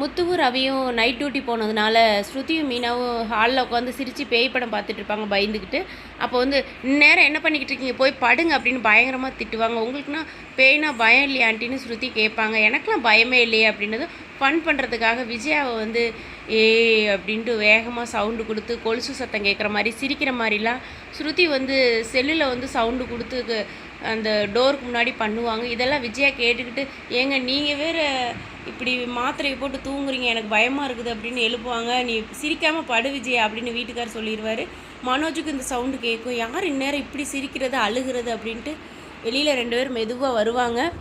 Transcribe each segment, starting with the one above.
முத்துவும் ரவியும் night duty போனதுனால ஸ்ருதியும் மீனாவும் ஹாலில் உட்காந்து சிரித்து பேய் படம் பார்த்துட்டு இருப்பாங்க பயந்துக்கிட்டு அப்போ வந்து இந்நேரம் என்ன பண்ணிக்கிட்டு இருக்கீங்க? போய் படுங்க அப்படின்னு பயங்கரமாக திட்டுவாங்க. உங்களுக்குன்னா பேய்னா பயம் இல்லையா ஆண்டின்னு ஸ்ருதி கேட்பாங்க. எனக்கெலாம் பயமே இல்லையே அப்படின்னது ஃபன் பண்ணுறதுக்காக விஜயாவை வந்து ஏ அப்படின்ட்டு வேகமாக சவுண்டு கொடுத்து கொலுசு சத்தம் கேட்குற மாதிரி சிரிக்கிற மாதிரிலாம் ஸ்ருதி வந்து செல்லில் வந்து சவுண்டு கொடுத்து க- அந்த டோருக்கு முன்னாடி பண்ணுவாங்க. இதெல்லாம் விஜயா கேட்டுக்கிட்டு ஏங்க நீங்கள் வேறு இப்படி மாத்திரையை போட்டு தூங்குறீங்க எனக்கு பயமாக இருக்குது அப்படின்னு எழுப்புவாங்க. நீ சிரிக்காமல் படு விஜய் அப்படின்னு வீட்டுக்கார் சொல்லிடுவார். மனோஜுக்கு இந்த சவுண்டு கேட்கும் யார் இந்நேரம் இப்படி சிரிக்கிறது அழுகிறது? அப்படின்ட்டு வெளியில் ரெண்டு பேர் மெதுவாக வருவாங்க.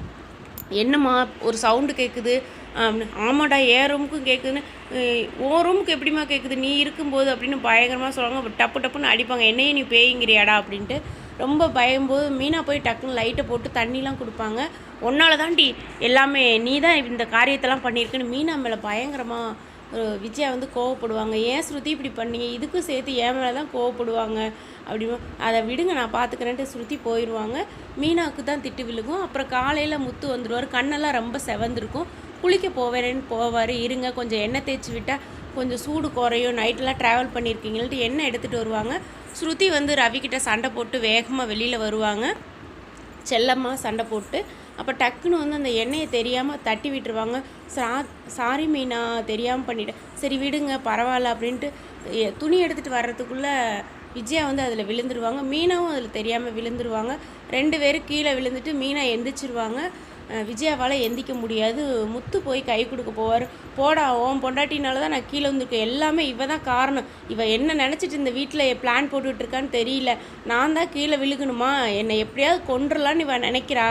என்னம்மா ஒரு சவுண்டு கேட்குது ஆமாடா ஏன் ரூமுக்கும் கேட்குதுன்னு ஓ ரூமுக்கு எப்படிம்மா கேட்குது நீ இருக்கும்போது அப்படின்னு பயங்கரமாக சொல்லுவாங்க. டப்பு டப்புன்னு அடிப்பாங்க. என்னையே நீ பேய்ங்கிறியாடா அப்படின்ட்டு. ரொம்ப பயம்போது மீனாக போய் டக்குன்னு லைட்டை போட்டு தண்ணிலாம் கொடுப்பாங்க. உன்னால தாண்டி எல்லாமே நீ தான் இந்த காரியத்தெல்லாம் பண்ணியிருக்குன்னு மீனா மேலே பயங்கரமாக விஜயா வந்து கோவப்படுவாங்க ஏன் ஸ்ருதி இப்படி பண்ணீங்க? இதுக்கும் சேர்த்து ஏன் மேலே தான் கோவப்படுவாங்க. அப்படின்னு அதை விடுங்க நான் பார்த்துக்கிறேன்ட்டு ஸ்ருதி போயிடுவாங்க மீனாவுக்கு தான் திட்டு விழுகும். அப்புறம் காலையில் முத்து வந்துடுவார் கண்ணெல்லாம் ரொம்ப செவந்திருக்கும். குளிக்க போவேறேன்னு போவார். இருங்க கொஞ்சம் எண்ணெய் தேய்ச்சி விட்டால் கொஞ்சம் சூடு குறையும். நைட்டெல்லாம் ட்ராவல் பண்ணியிருக்கீங்கள்ட்டு எண்ணெய் எடுத்துகிட்டு வருவாங்க. ஸ்ருதி வந்து ரவிக்கிட்ட சண்டை போட்டு வேகமாக வெளியில் வருவாங்க. செல்லம்மா சண்டை போட்டு அப்போ டக்குன்னு வந்து அந்த எண்ணெயை தெரியாமல் தட்டி விட்டுருவாங்க. சா சாரி மீனா தெரியாமல் பண்ணிட்டேன் சரி விடுங்க பரவாயில்ல அப்படின்ட்டு துணி எடுத்துகிட்டு வர்றதுக்குள்ளே விஜயா வந்து அதில் விழுந்துருவாங்க. மீனாவும் அதில் தெரியாமல் விழுந்துருவாங்க. ரெண்டு பேரும் கீழே விழுந்துட்டு மீனா எந்திரிச்சிருவாங்க. விஜயாவால் எந்திக்க முடியாது. முத்து போய் கை கொடுக்க போவார். போடா ஓம் பொண்டாட்டினால தான் நான் கீழே வந்திருக்கேன் எல்லாமே இவ தான் காரணம். இவ என்ன நினச்சிட்டு இந்த வீட்டில் பிளான் போட்டுட்ருக்கான்னு தெரியல. நான் தான் கீழே விழுகணுமா? என்னை எப்படியாவது கொண்டுடலான்னு இவன் நினைக்கிறா.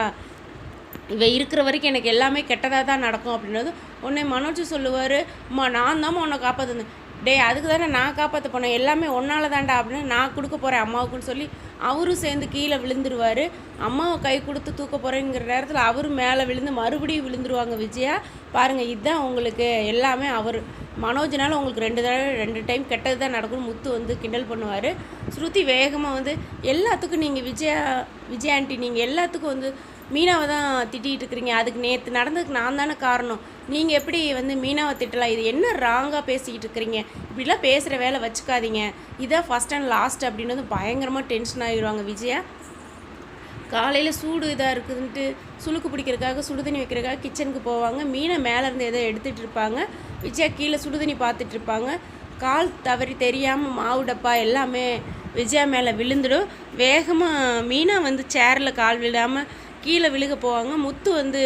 இவ இருக்கிற வரைக்கும் எனக்கு எல்லாமே கெட்டதாக தான் நடக்கும் அப்படின்றது உன்னை மனோஜ் சொல்லுவார் அம்மா நான் தாம்மா உன்னை காப்பாற்றுனேன் டே அதுக்கு தானே நான் காப்பாற்ற போனேன். எல்லாமே ஒன்றால் தாண்டா அப்படின்னு நான் கொடுக்க போகிறேன் அம்மாவுக்குன்னு சொல்லி அவரும் சேர்ந்து கீழே விழுந்துருவார். அம்மாவை கை கொடுத்து தூக்க போகிறேங்கிற நேரத்தில் அவரும் மேலே விழுந்து மறுபடியும் விழுந்துருவாங்க விஜயா. பாருங்கள் இதுதான் உங்களுக்கு எல்லாமே அவர் மனோஜ்னால உங்களுக்கு ரெண்டு தடவை ரெண்டு டைம் கெட்டது தான் நடக்கும் முத்து வந்து கிண்டல் பண்ணுவார். ஸ்ருதி வேகமாக வந்து எல்லாத்துக்கும் நீங்கள் விஜயா விஜய் ஆண்டி நீங்கள் எல்லாத்துக்கும் வந்து மீனாவை தான் திட்டிகிட்டு இருக்கிறீங்க. அதுக்கு நேற்று நடந்ததுக்கு நான் தானே காரணம். நீங்கள் எப்படி வந்து மீனாவை திட்டலாம்? இது என்ன ராங்காக பேசிக்கிட்டு இருக்கிறீங்க? இப்படிலாம் பேசுகிற வேலை வச்சுக்காதீங்க. இதான் ஃபஸ்ட் அண்ட் லாஸ்ட் அப்படின்னு பயங்கரமாக டென்ஷன் ஆகிடுவாங்க விஜயா. காலையில் சூடு இதாக இருக்குதுன்ட்டு சுளுக்கு பிடிக்கிறதுக்காக சுடுதண்ணி வைக்கிறதுக்காக கிச்சனுக்கு போவாங்க. மீனை மேலேருந்து இருந்து ஏதோ எடுத்துகிட்டு இருப்பாங்க. விஜயா கீழே சுடுதண்ணி பார்த்துட்டு இருப்பாங்க. கால் தவறி தெரியாமல் மாவு டப்பா எல்லாமே விஜயா மேலே விழுந்துடும். வேகமாக மீனா வந்து சேரில் கால் விழாமல் கீழே விழுக போவாங்க. முத்து வந்து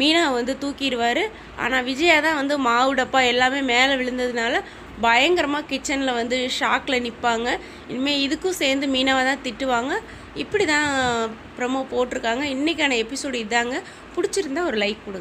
மீனா வந்து தூக்கிடுவார். ஆனால் விஜயா தான் வந்து மாவு டப்பா எல்லாமே மேலே விழுந்ததுனால பயங்கரமாக கிச்சனில் வந்து ஷாக்கில் நிற்பாங்க இனிமேல் இதுக்கும் சேர்ந்து மீனாவை தான் திட்டுவாங்க. இப்படி தான் ப்ரமோ போட்டிருக்காங்க. இன்றைக்கான எபிசோடு இதாங்க. பிடிச்சிருந்தா ஒரு லைக் கொடுங்க.